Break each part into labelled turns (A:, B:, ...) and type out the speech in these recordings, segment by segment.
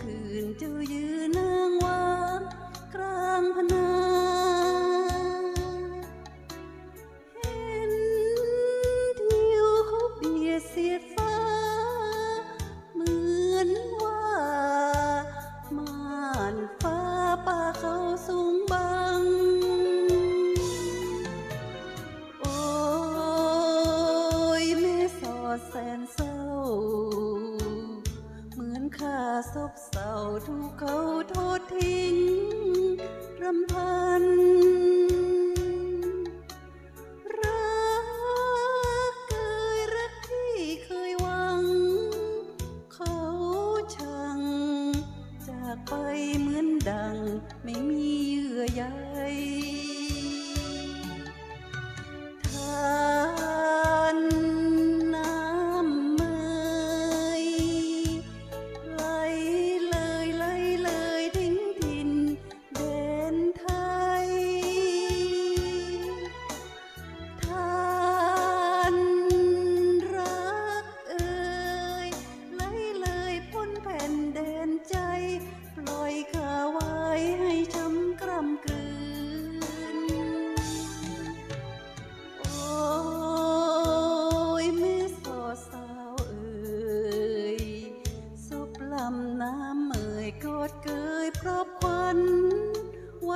A: คืนเจ้ายืนนางวากลางพนาเห็นทิวเขาเบียดเสียดฟ้า เหมือนว่าม่านฟ้าป่าเขาสูงบัง โอ้ยแม่สอดแสนเศร้า ข้าซบเศร้าถูกเขาโทษทิ้งรำพัน รักเคยรักที่เคยหวัง เขาช่างจากไปเหมือนดังไม่มีเยื่อใย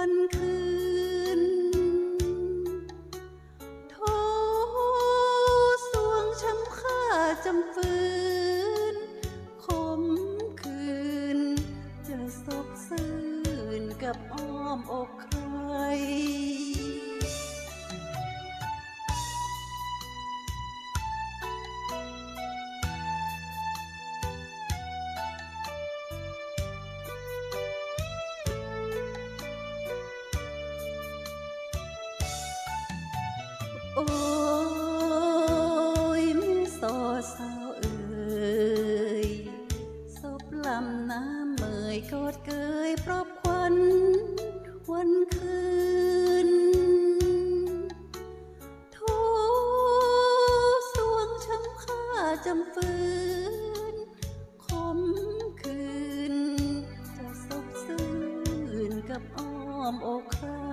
A: วันคืนโทสวงช้ำค่าจำฝืนขมคืน จะซบซื่นกับอ้อมอก ศบลำน้ำเมยกอดเกยพรอบควันวันคืน ทูสวงช้ำค่าจำฝืนคมคืน จะสบซื่นกับอ้อมอกใคร